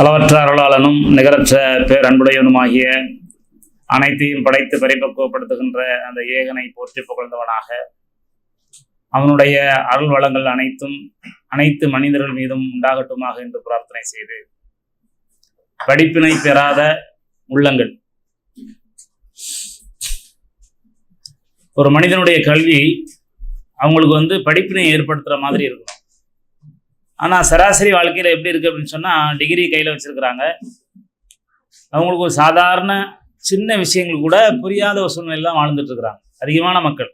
அளவற்ற அருளாளனும் நிகரற்ற பேரன்புடையவனுமாகிய அனைத்தையும் படைத்து பரிபக்குவப்படுத்துகின்ற அந்த ஏகனை போற்றி புகழ்ந்தவனாக அவனுடைய அருள் வளங்கள் அனைத்தும் அனைத்து மனிதர்கள் மீதும் உண்டாகட்டுமாக என்று பிரார்த்தனை செய்து படிப்பினை பெறாத உள்ளங்கள். ஒரு மனிதனுடைய கல்வி அவங்களுக்கு வந்து படிப்பினை ஏற்படுத்துற மாதிரி இருக்கும். ஆனால் சராசரி வாழ்க்கையில் எப்படி இருக்கு அப்படின்னு சொன்னால் டிகிரி கையில் வச்சிருக்கிறாங்க. அவங்களுக்கு ஒரு சாதாரண சின்ன விஷயங்கள் கூட புரியாத ஒரு சூழ்நிலையில் தான் வாழ்ந்துட்டு இருக்கிறாங்க. அதிகமான மக்கள்.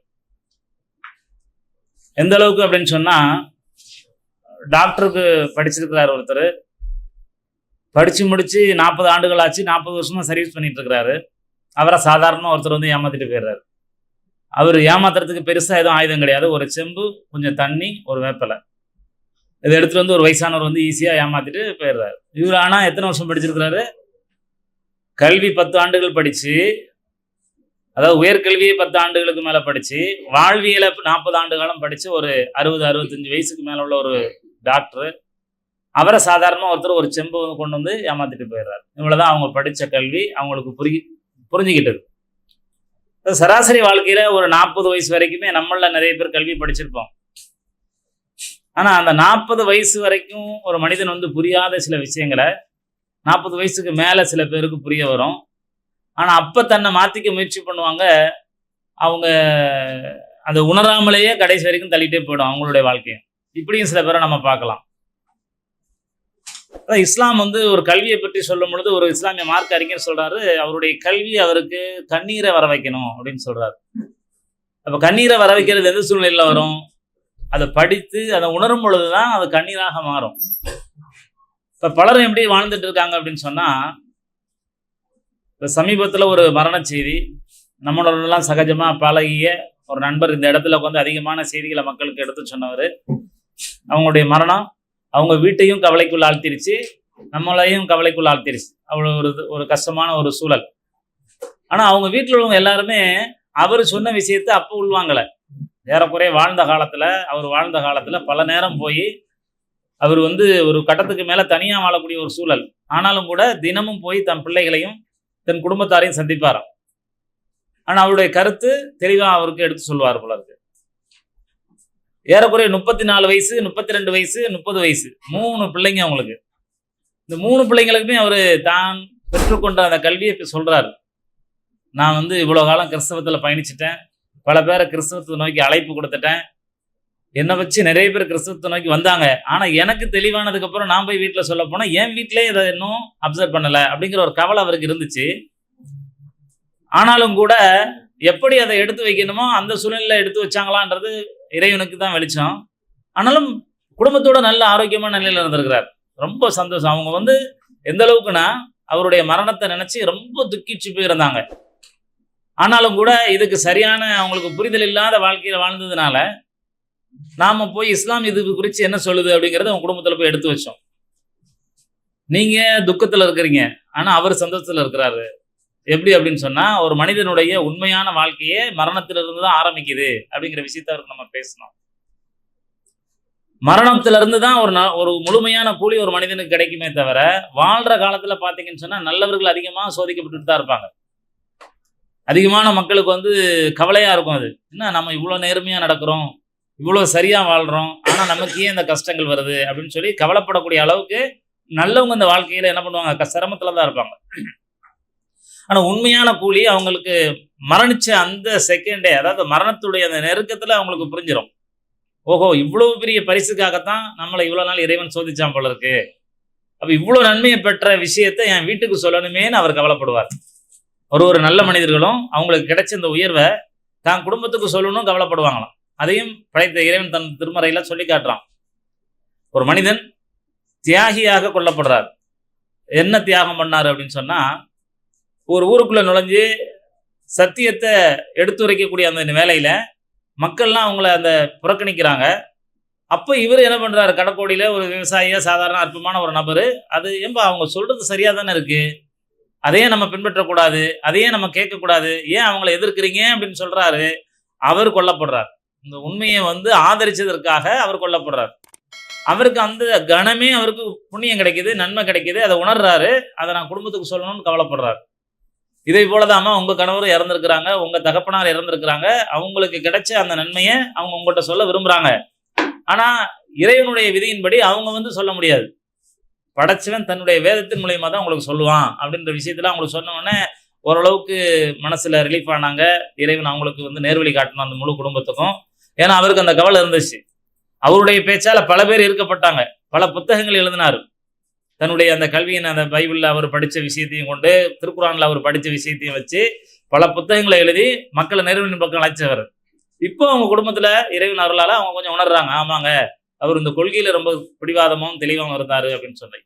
எந்த அளவுக்கு அப்படின்னு சொன்னால் டாக்டருக்கு படிச்சிருக்கிறார் ஒருத்தர். படித்து முடித்து நாற்பது ஆண்டுகள் ஆச்சு நாற்பது வருஷமா சர்வீஸ் பண்ணிட்டு இருக்கிறாரு. அவரை சாதாரண ஒருத்தர் வந்து ஏமாத்திட்டு போயிடுறாரு. அவர் ஏமாத்துறதுக்கு பெருசாக எதுவும் ஆயுதம் கிடையாது. ஒரு செம்பு கொஞ்சம் தண்ணி ஒரு வேப்பலை. இதை எடுத்துட்டு வந்து ஒரு வயசானவர் வந்து ஈஸியாக ஏமாத்திட்டு போயிடுறாரு. இவர் ஆனால் எத்தனை வருஷம் படிச்சிருக்கிறாரு? கல்வி பத்து ஆண்டுகள் படித்து அதாவது உயர்கல்வியை பத்து ஆண்டுகளுக்கு மேலே படித்து வாழ்வியலை நாற்பது ஆண்டு காலம் படித்து ஒரு அறுபது அறுபத்தஞ்சு வயசுக்கு மேலே உள்ள ஒரு டாக்டர் அவரை சாதாரணமாக ஒருத்தர் ஒரு செம்பு கொண்டு வந்து ஏமாத்திட்டு போயிடுறாரு. இவ்வளவுதான் அவங்க படித்த கல்வி அவங்களுக்கு புரி புரிஞ்சுக்கிட்டது. சராசரி வாழ்க்கையில் ஒரு நாற்பது வயசு வரைக்குமே நம்மளில் நிறைய பேர் கல்வி படிச்சிருப்போம் ஆனா அந்த நாற்பது வயசு வரைக்கும் ஒரு மனிதன் வந்து புரியாத சில விஷயங்களை நாற்பது வயசுக்கு மேல சில பேருக்கு புரிய வரும். ஆனா அப்ப தன்னை மாத்திக்க முயற்சி பண்ணுவாங்க. அவங்க அந்த உணராமலேயே கடைசி வரைக்கும் தள்ளிட்டே போயிடும் அவங்களுடைய வாழ்க்கையை. இப்படியும் சில பேரை நம்ம பார்க்கலாம். இஸ்லாம் வந்து ஒரு கல்வியை பற்றி சொல்லும் பொழுது ஒரு இஸ்லாமிய மார்க் அறிஞர் சொல்றாரு அவருடைய கல்வி அவருக்கு கண்ணீரை வர வைக்கணும் அப்படின்னு சொல்றாரு. அப்ப கண்ணீரை வர வைக்கிறது எந்த சூழ்நிலையில வரும்? அதை படித்து அதை உணரும் பொழுதுதான் அது கண்ணீராக மாறும். இப்ப பலரும் எப்படி வாழ்ந்துட்டு இருக்காங்க அப்படின்னு சொன்னா இப்போ சமீபத்துல ஒரு மரண செய்தி நம்மளோடலாம் சகஜமா பழகிய ஒரு நண்பர் இந்த இடத்துல உட்காந்து அதிகமான செய்திகளை மக்களுக்கு எடுத்து சொன்னவர். அவங்களுடைய மரணம் அவங்க வீட்டையும் கவலைக்குள் ஆழ்த்திருச்சு நம்மளையும் கவலைக்குள்ள ஆழ்த்திருச்சு. அவ்வளோ ஒரு ஒரு கஷ்டமான ஒரு சூழல். ஆனா அவங்க வீட்டில் உள்ளவங்க எல்லாருமே அவர் சொன்ன விஷயத்த அப்போ உள்வாங்கலை. ஏறக்குறைய வாழ்ந்த காலத்துல அவர் வாழ்ந்த காலத்துல பல நேரம் போய் அவர் வந்து ஒரு கட்டத்துக்கு மேல தனியா வாழக்கூடிய ஒரு சூழல். ஆனாலும் கூட தினமும் போய் தன் பிள்ளைகளையும் தன் குடும்பத்தாரையும் சந்திப்பாராம். ஆனால் அவருடைய கருத்து தெளிவாக அவருக்கு எடுத்து சொல்லுவார் போல இருக்கு. ஏறக்குறைய முப்பத்தி நாலு வயசு முப்பத்தி ரெண்டு வயசு முப்பது வயசு. மூணு பிள்ளைங்க அவங்களுக்கு. இந்த மூணு பிள்ளைங்களுக்குமே அவர் தான் பெற்றுக்கொண்ட அந்த கல்வியை இப்போ சொல்றாரு. நான் வந்து இவ்வளோ காலம் கிறிஸ்தவத்துல பயணிச்சிட்டேன். பல பேரை கிறிஸ்தவத்தை நோக்கி அழைப்பு கொடுத்துட்டேன். என்னை வச்சு நிறைய பேர் கிறிஸ்தவத்தை நோக்கி வந்தாங்க. ஆனால் எனக்கு தெளிவானதுக்கு அப்புறம் நான் போய் வீட்டில் சொல்ல போனால் என் வீட்டிலேயே இதை இன்னும் அப்சர்வ் பண்ணல. அப்படிங்கிற ஒரு கவலை அவருக்கு இருந்துச்சு. ஆனாலும் கூட எப்படி அதை எடுத்து வைக்கணுமோ அந்த சூழ்நிலையில எடுத்து வச்சாங்களான்றது இறைவனுக்கு தான் வெளிச்சம். ஆனாலும் குடும்பத்தோட நல்ல ஆரோக்கியமான நிலையில் இருந்திருக்கிறார். ரொம்ப சந்தோஷம். அவங்க வந்து எந்த அளவுக்குன்னா அவருடைய மரணத்தை நினச்சி ரொம்ப துக்கிச்சு போயிருந்தாங்க. ஆனாலும் கூட இதுக்கு சரியான அவங்களுக்கு புரிதல் இல்லாத வாழ்க்கையில வாழ்ந்ததுனால நாம போய் இஸ்லாம் இது குறித்து என்ன சொல்லுது அப்படிங்கறத அவங்க குடும்பத்துல போய் எடுத்து வச்சோம். நீங்க துக்கத்துல இருக்கிறீங்க ஆனா அவர் சந்தோஷத்துல இருக்கிறாரு. எப்படி அப்படின்னு சொன்னா ஒரு மனிதனுடைய உண்மையான வாழ்க்கையே மரணத்திலிருந்து தான் ஆரம்பிக்குது அப்படிங்கிற விஷயத்த அவருக்கு நம்ம பேசணும். மரணத்துல இருந்து தான் ஒரு நா- ஒரு முழுமையான கூலி ஒரு மனிதனுக்கு கிடைக்குமே தவிர வாழ்ற காலத்துல பார்த்தீங்கன்னு சொன்னா நல்லவர்கள் அதிகமா சோதிக்கப்பட்டு தான் இருப்பாங்க. அதிகமான மக்களுக்கு வந்து கவலையா இருக்கும் அது. என்ன நம்ம இவ்வளவு நேர்மையா நடக்கிறோம் இவ்வளவு சரியா வாழ்றோம் ஆனா நமக்கு ஏன் இந்த கஷ்டங்கள் வருது அப்படின்னு சொல்லி கவலைப்படக்கூடிய அளவுக்கு நல்லவங்க இந்த வாழ்க்கையில என்ன பண்ணுவாங்க? க- தான் இருப்பாங்க. ஆனா உண்மையான கூலி அவங்களுக்கு மரணிச்ச அந்த செகண்டே அதாவது மரணத்துடைய அந்த நெருக்கத்துல அவங்களுக்கு புரிஞ்சிடும் ஓஹோ இவ்வளவு பெரிய பரிசுக்காகத்தான் நம்மளை இவ்வளவு நாள் இறைவன் சோதிச்சான் போல இருக்கு. அப்போ இவ்வளவு நன்மையை பெற்ற விஷயத்தை என் வீட்டுக்கு சொல்லணுமேன்னு அவர் கவலைப்படுவார். ஒரு ஒரு நல்ல மனிதர்களும் அவங்களுக்கு கிடைச்ச இந்த உயர்வை தான் குடும்பத்துக்கு சொல்லணும் கவலைப்படுவாங்களாம். அதையும் படைத்த இறைவன் தன் திருமறையில் சொல்லி காட்டுறான். ஒரு மனிதன் தியாகியாக கொல்லப்படுறார். என்ன தியாகம் பண்ணாரு அப்படின்னு சொன்னால் ஒரு ஊருக்குள்ளே நுழைஞ்சு சத்தியத்தை எடுத்துரைக்கக்கூடிய அந்த வேலையில் மக்கள்லாம் அவங்கள அந்த புறக்கணிக்கிறாங்க. அப்போ இவர் என்ன பண்ணுறாரு கடற்கோடியில் ஒரு விவசாயியாக சாதாரண அற்பமான ஒரு நபர். அது ஏன்பா அவங்க சொல்கிறது சரியாக தானே இருக்குது அதையே நம்ம பின்பற்றக்கூடாது அதையே நம்ம கேட்கக்கூடாது ஏன் அவங்கள எதிர்க்கிறீங்க அப்படின்னு சொல்றாரு அவர் கொல்லப்படுறார். இந்த உண்மையை வந்து ஆதரிச்சதற்காக அவர் கொல்லப்படுறார். அவருக்கு அந்த கணமே அவருக்கு புண்ணியம் கிடைக்குது நன்மை கிடைக்குது அதை உணர்றாரு அதை நான் குடும்பத்துக்கு சொல்லணும்னு கவலைப்படுறாரு. இதை போலதாம்மா உங்க கணவரும் இறந்துருக்கிறாங்க உங்க தகப்பனார் இறந்துருக்கிறாங்க அவங்களுக்கு கிடைச்ச அந்த நன்மையை அவங்க உங்கள்கிட்ட சொல்ல விரும்புறாங்க. ஆனா இறைவனுடைய விதியின்படி அவங்க வந்து சொல்ல முடியாது. படைச்சவன் தன்னுடைய வேதத்தின் மூலயமா தான் உங்களுக்கு சொல்லுவான் அப்படின்ற விஷயத்தில் அவங்களுக்கு சொன்னோடனே ஓரளவுக்கு மனசில் ரிலீஃப் ஆனாங்க. இறைவன் அவங்களுக்கு வந்து நேர்வழி காட்டணும் அந்த முழு குடும்பத்துக்கும். ஏன்னா அவருக்கு அந்த கவலை இருந்துச்சு. அவருடைய பேச்சால் பல பேர் இருக்கப்பட்டாங்க. பல புத்தகங்கள் எழுதினார். தன்னுடைய அந்த கல்வியின் அந்த பைபிளில் அவர் படித்த விஷயத்தையும் கொண்டு திருக்குறானில் அவர் படித்த விஷயத்தையும் வச்சு பல புத்தகங்களை எழுதி மக்களை நேர்வழியின் பக்கம் அழைச்சவர். இப்போ அவங்க குடும்பத்தில் இறைவன் அருளால் அவங்க கொஞ்சம் உணர்றாங்க. ஆமாங்க அவர் இந்த கொள்கையில ரொம்ப பிடிவாதமும் தெளிவாகவும் இருந்தாரு அப்படின்னு சொல்லி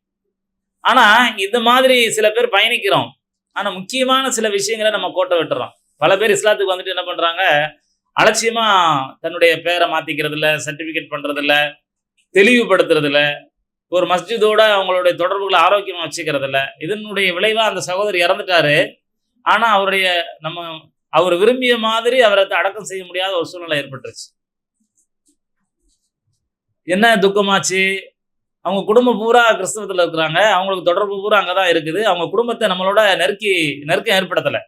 ஆனா இந்த மாதிரி சில பேர் பயணிக்கிறோம். ஆனா முக்கியமான சில விஷயங்களை நம்ம கோட்டை விட்டுறோம். பல பேர் இஸ்லாத்துக்கு வந்துட்டு என்ன பண்றாங்க? அலட்சியமா தன்னுடைய பேரை மாத்திக்கிறது இல்ல சர்டிபிகேட் பண்றது இல்ல தெளிவுபடுத்துறது இல்ல ஒரு மஸ்ஜிதோட அவங்களுடைய தொடர்புகளை ஆரோக்கியமா வச்சுக்கிறது இல்ல இதனுடைய விளைவா அந்த சகோதரர் இறந்துட்டாரு. ஆனா அவருடைய நம்ம அவர் விரும்பிய மாதிரி அவரை அடக்கம் செய்ய முடியாத ஒரு சூழ்நிலை ஏற்பட்டுருச்சு. என்ன துக்கமாச்சு? அவங்க குடும்பம் பூரா கிறிஸ்தவத்தில் இருக்கிறாங்க. அவங்களுக்கு தொடர்பு பூரா அங்கே தான் இருக்குது. அவங்க குடும்பத்தை நம்மளோட நெருக்கி நெருக்கம் ஏற்படுத்தலை.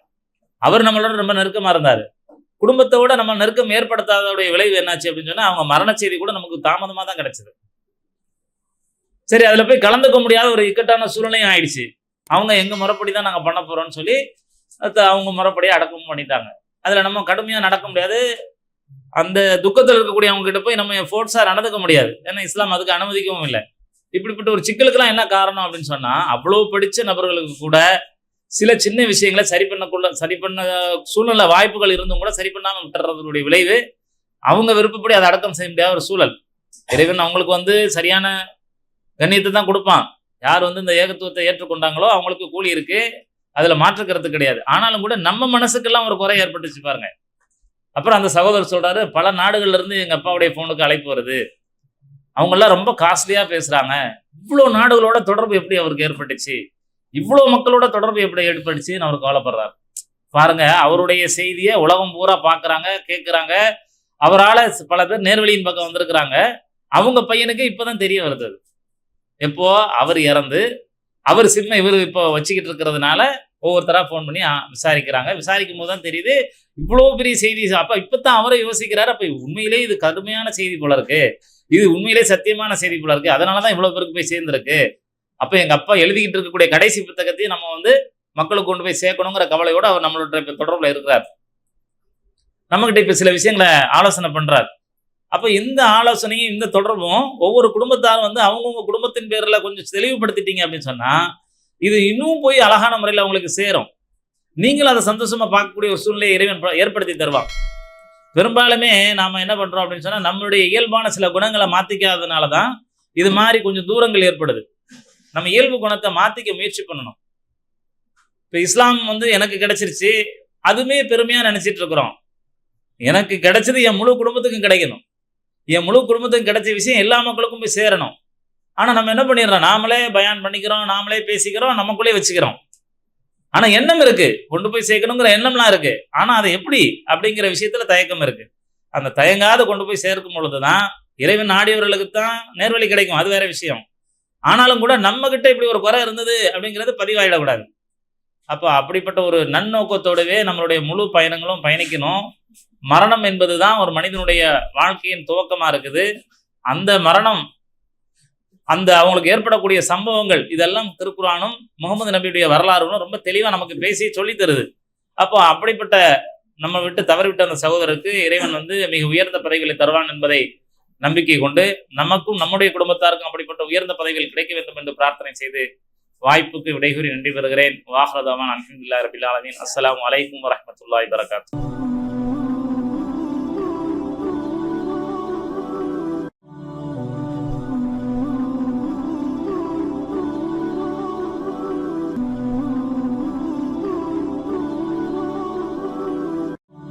அவர் நம்மளோட ரொம்ப நெருக்கமாக இருந்தார். குடும்பத்தோட நம்ம நெருக்கம் ஏற்படுத்தாதோடைய விளைவு என்னாச்சு அப்படின்னு சொன்னால் அவங்க மரண செய்தி கூட நமக்கு தாமதமாக தான் கிடைச்சது. சரி அதில் போய் கலந்துக்க முடியாத ஒரு இக்கட்டான சூழ்நிலையும் ஆயிடுச்சு. அவங்க எங்கள் முறைப்படி தான் நாங்கள் பண்ண போகிறோம்னு சொல்லி அவங்க முறைப்படியே அடக்கமும் பண்ணிட்டாங்க. அதில் நம்ம கடுமையாக நடக்க முடியாது. அந்த துக்கத்தில் இருக்கக்கூடிய அவங்க கிட்ட போய் நம்ம ஃபோர்ஸாக நடந்துக்க முடியாது. ஏன்னா இஸ்லாம் அதுக்கு அனுமதிக்கவும் இல்லை. இப்படிப்பட்ட ஒரு சிக்கலுக்கெல்லாம் என்ன காரணம் அப்படின்னு சொன்னா அவ்வளோ படிச்ச நபர்களுக்கு கூட சில சின்ன விஷயங்களை சரி பண்ணக்குள்ள சரி பண்ண சூழ்நிலை வாய்ப்புகள் இருந்தும் கூட சரி பண்ணாம விட்டுறதுடைய விளைவு அவங்க விருப்பப்படி அதை அடக்கம் செய்ய முடியாத ஒரு சூழல். இறைவன் அவங்களுக்கு வந்து சரியான கண்ணியத்தை தான் கொடுப்பான். யார் வந்து இந்த ஏகத்துவத்தை ஏற்றுக்கொண்டாங்களோ அவங்களுக்கு கூலி இருக்கு. அதுல மாற்றுக்கிறது கிடையாது. ஆனாலும் கூட நம்ம மனசுக்கெல்லாம் ஒரு குறை ஏற்பட்டுச்சு பாருங்க. அப்புறம் அந்த சகோதரர் சொல்றாரு பல நாடுகள்ல இருந்து எங்க அப்பாவுடைய போனுக்கு அழைப்பு வருது. அவங்கெல்லாம் ரொம்ப காஸ்ட்லியா பேசுறாங்க. இவ்வளோ நாடுகளோட தொடர்பு எப்படி அவருக்கு ஏற்பட்டுச்சு? இவ்வளோ மக்களோட தொடர்பு எப்படி ஏற்பட்டுச்சுன்னு அவர் கவலைப்படுறாரு. பாருங்க அவருடைய செய்தியை உலகம் பூரா பார்க்குறாங்க கேட்குறாங்க அவரால் பல பேர் நேர்வழியின் பக்கம் வந்திருக்கிறாங்க. அவங்க பையனுக்கு இப்போதான் தெரிய வருது எப்போ? அவர் இறந்து அவர் சிம்மை இவர் இப்போ வச்சுக்கிட்டு இருக்கிறதுனால ஒவ்வொருத்தராக ஃபோன் பண்ணி ஆ, விசாரிக்கிறாங்க. விசாரிக்கும் போது தான் தெரியுது இவ்வளோ பெரிய செய்தி. அப்போ இப்போ தான் அவரை யோசிக்கிறாரு. அப்போ உண்மையிலே இது கடுமையான செய்தி போல இருக்கு. இது உண்மையிலே சத்தியமான செய்தி போல இருக்கு. அதனால தான் இவ்வளோ பேருக்கு போய் சேர்ந்துருக்கு. அப்போ எங்கள் அப்பா எழுதிக்கிட்டு இருக்கக்கூடிய கடைசி புத்தகத்தையும் நம்ம வந்து மக்களுக்கு கொண்டு போய் சேர்க்கணுங்கிற கவலையோடு அவர் நம்மளோட இப்போ தொடர்பில் இருக்கிறார். நம்மகிட்ட இப்போ சில விஷயங்களை ஆலோசனை பண்ணுறார் அப்போ இந்த ஆலோசனையும் இந்த தொடர்பும் ஒவ்வொரு குடும்பத்தாரும் வந்து அவங்கவுங்க குடும்பத்தின் பேரில் கொஞ்சம் தெளிவுபடுத்திட்டீங்க அப்படின்னு சொன்னால் இது இன்னும் போய் அழகான முறையில் அவங்களுக்கு சேரும். நீங்களும் அதை சந்தோஷமா பார்க்கக்கூடிய ஒரு சூழ்நிலையை இறைவன் ஏற்படுத்தி தருவான். பெரும்பாலுமே நாம என்ன பண்றோம் அப்படின்னு சொன்னா நம்மளுடைய இயல்பான சில குணங்களை மாத்திக்காததுனால தான் இது மாதிரி கொஞ்சம் தூரங்கள் ஏற்படுது. நம்ம இயல்பு குணத்தை மாத்திக்க முயற்சி பண்ணணும். இப்போ இஸ்லாம் வந்து எனக்கு கிடைச்சிருச்சு அதுவுமே பெருமையா நினைச்சிட்டு இருக்கிறோம். எனக்கு கிடைச்சது என் முழு குடும்பத்துக்கும் கிடைக்கணும். என் முழு குடும்பத்துக்கும் கிடைச்ச விஷயம் எல்லா மக்களுக்கும் போய் சேரணும். ஆனா நம்ம என்ன பண்ணிடுறோம்? நாமளே பயான் பண்ணிக்கிறோம் நாமளே பேசிக்கிறோம் நமக்குள்ளே வச்சுக்கிறோம். ஆனா எண்ணம் இருக்கு. கொண்டு போய் சேர்க்கணுங்கிற எண்ணம்லாம் இருக்கு. ஆனா அது எப்படி? அப்படிங்கிற விஷயத்துல தயக்கம் இருக்கு. அந்த தயங்காத கொண்டு போய் சேர்க்கும் பொழுதுதான் இறைவன் நாடியவர்களுக்கு தான் நேர்வழி கிடைக்கும். அது வேற விஷயம். ஆனாலும் கூட நம்ம கிட்ட இப்படி ஒரு குறை இருந்தது அப்படிங்கிறது பதிவாயிடக்கூடாது. அப்போ அப்படிப்பட்ட ஒரு நன்னோக்கத்தோடவே நம்மளுடைய முழு பயணங்களும் பயணிக்கணும். மரணம் என்பது தான் ஒரு மனிதனுடைய வாழ்க்கையின் துவக்கமா இருக்குது. அந்த மரணம் அந்த அவங்களுக்கு ஏற்படக்கூடிய சம்பவங்கள் இதெல்லாம் திருக்குறானும் முகமது நபியுடைய வரலாறுகளும் ரொம்ப தெளிவா நமக்கு பேசி சொல்லி தருது. அப்போ அப்படிப்பட்ட நம்ம விட்டு தவறிவிட்ட அந்த சகோதரருக்கு இறைவன் வந்து மிக உயர்ந்த பதவிகளை தருவான் என்பதை நம்பிக்கை கொண்டு நமக்கும் நம்முடைய குடும்பத்தாருக்கும் அப்படிப்பட்ட உயர்ந்த பதவிகள் கிடைக்க வேண்டும் என்று பிரார்த்தனை செய்து வாய்ப்புக்கு விடைகூறி நன்றி பெறுகிறேன். வாஹரதாவான் அலமதுல்லா ரபில் ஆலமீன். அஸ்லாம் வலைக்கம் வரமத்துல்லாய் வரகாத்து